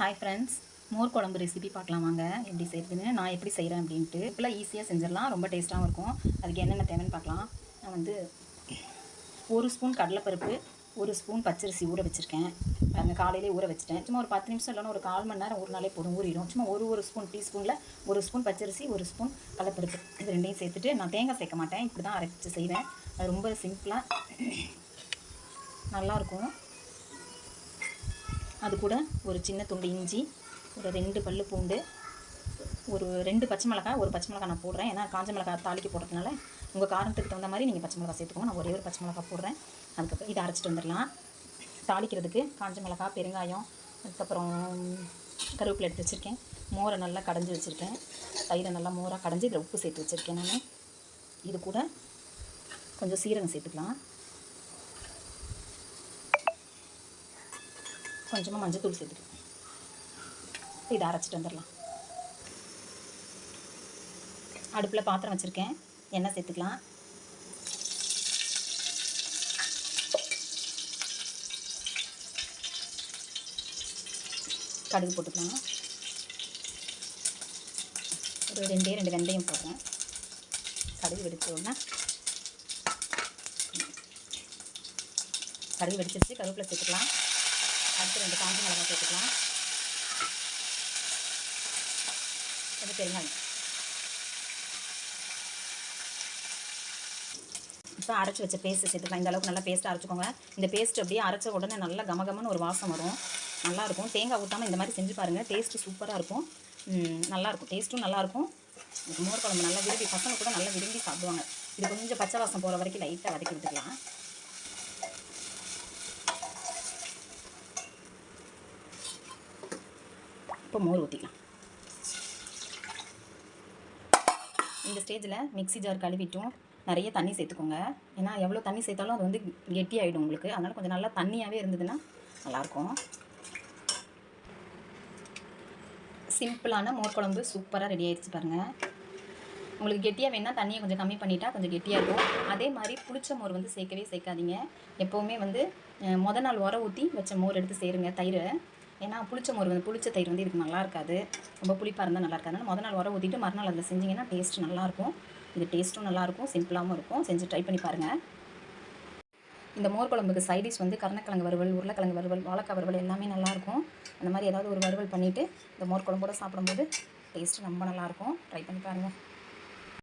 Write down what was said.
Hi friends மோர் குழம்பு recipe பார்க்கலாம் வாங்க. எப்படி செய்கிறதுன்னு நான் எப்படி செய்கிறேன் அப்படின்ட்டு. இப்போலாம் ஈஸியாக செஞ்சிடலாம். ரொம்ப டேஸ்ட்டாகவும் இருக்கும். அதுக்கு என்னென்ன தேவைன்னு பார்க்கலாம். நான் வந்து ஒரு ஸ்பூன் கடலைப்பருப்பு ஒரு ஸ்பூன் பச்சரிசி ஊற வச்சுருக்கேன். பாருங்க காலையிலே ஊற வச்சுட்டேன். சும்மா ஒரு பத்து நிமிஷம் இல்லைன்னா ஒரு கால் மணி நேரம் ஒரு நாளே போடும் ஊறிடும் சும்மா ஒரு ஒரு ஸ்பூன் டீஸ்பூனில் ஒரு ஸ்பூன் பச்சரிசி ஒரு ஸ்பூன் கடலைப்பருப்பு. இது ரெண்டையும் சேர்த்துட்டு நான் தேங்காய் சேர்க்க மாட்டேன். இப்படி தான் அரைச்சி செய்வேன். அது ரொம்ப சிம்பிளாக நல்லாயிருக்கும் அது கூட ஒரு சின்ன துண்டு இஞ்சி ஒரு ரெண்டு பல் பூண்டு ஒரு ரெண்டு பச்சை மிளகாய் ஒரு பச்சை மிளகாய் நான் போடுறேன். ஏன்னா காஞ்ச மிளகாய் தாளிக்கு போடுறதுனால உங்கள் காரத்துக்கு தகுந்த மாதிரி நீங்கள் பச்சை மிளகாய் சேர்த்துக்கோங்க. நான் ஒரே ஒரு பச்சை மிளகாய் போடுறேன். அதுக்கப்புறம் இதை அரைச்சிட்டு வந்துடலாம். தாளிக்கிறதுக்கு காஞ்ச மிளகாய் பெருங்காயம் அதுக்கப்புறம் கருவேப்பிலை எடுத்து வச்சுருக்கேன். மோரை நல்லா கடைஞ்சி வச்சுருக்கேன். தயிரை நல்லா மோராக கடைஞ்சி இதில் உப்பு சேர்த்து வச்சுருக்கேன் நான். இது கூட கொஞ்சம் சீரகம் சேர்த்துக்கலாம். கொஞ்சமாக மஞ்சத்தூள் சேர்த்துக்கலாம் இதை அரைச்சிட்டு வந்துடலாம். அடுப்பில் பாத்திரம் வச்சுருக்கேன். எண்ணெய் சேர்த்துக்கலாம். கடுகு போட்டுக்கலாம். ஒரு ரெண்டே ரெண்டு வெந்தயம் போடுறேன். கடுகு வெடிச்சோன்னா. கடுகு வெடிச்சிருச்சு கருவேப்பிலை சேர்த்துக்கலாம். அடுத்து ரெண்டு காஞ்சி மிளகாய் சேர்த்துக்கலாம். கொஞ்சம் பெருங்காயம். இப்போ அரைச்சி வச்ச பேஸ்ட்டு சேர்த்துக்கலாம். இந்த அளவுக்கு நல்லா பேஸ்ட்டாக அரைச்சிக்கோங்க. இந்த பேஸ்ட் அப்படியே அரைச்ச உடனே நல்லா கமகமன்னு ஒரு வாசம் வரும். நல்லாயிருக்கும் தேங்காய் ஊற்றாமல் இந்த மாதிரி செஞ்சு பாருங்கள் டேஸ்ட்டு சூப்பராக இருக்கும். நல்லாயிருக்கும் டேஸ்ட்டும் நல்லாயிருக்கும் மோர் குழம்பு நல்லா விரும்பி பசங்க கூட நல்லா விரும்பி சாப்பிடுவாங்க. இது கொஞ்சம் பச்சை வாசம் போகிற வரைக்கும் லைட்டாக வதக்கி விட்டுக்கலாம். இப்போ மோர் ஊற்றிக்கலாம் இந்த ஸ்டேஜில் மிக்ஸி ஜார் கழுவிட்டும். நிறைய தண்ணி சேர்த்துக்கோங்க. ஏன்னா எவ்வளோ தண்ணி சேர்த்தாலும் அது வந்து கெட்டி ஆகிடும் உங்களுக்கு. அதனால் கொஞ்சம் நல்லா தண்ணியாகவே இருந்ததுன்னா நல்லாயிருக்கும். சிம்பிளான மோர் குழம்பு சூப்பராக ரெடி ஆகிடுச்சு பாருங்கள் உங்களுக்கு கெட்டியாக வேணால் தண்ணியை கொஞ்சம் கம்மி பண்ணிட்டா கொஞ்சம் கெட்டியாக இருக்கும். அதே மாதிரி புளிச்ச மோர் வந்து சேர்க்கவே சேர்க்காதீங்க. எப்போவுமே வந்து மொதல் நாள் உர ஊற்றி வச்ச மோர் எடுத்து சேருங்க தயிரை. ஏன்னா புளிச்ச மோர் வந்து புளிச்ச தயிர் வந்து இதுக்கு நல்லா இருக்காது ரொம்ப புளிப்பாக இருந்தால் நல்லா இருக்காது அதனால் நாள் வர ஊற்றிட்டு மறுநாள் அதில் செஞ்சிங்கன்னா டேஸ்ட் நல்லாயிருக்கும். இது டேஸ்ட்டும் நல்லாயிருக்கும் சிம்பிளாகவும் இருக்கும். செஞ்சு ட்ரை பண்ணி பாருங்கள் இந்த மோர் குழம்புக்கு சைடிஷ் வந்து கருணக்கிழங்கு வறுவல் உருளைக்கிழங்கு வறுவல் வாழைக்காய் வறுவல் எல்லாமே நல்லாயிருக்கும். அந்த மாதிரி ஏதாவது ஒரு வறுவல் பண்ணிவிட்டு இந்த மோர் குழம்போடு சாப்பிடும்போது டேஸ்ட்டு ரொம்ப நல்லாயிருக்கும். ட்ரை பண்ணி பாருங்கள்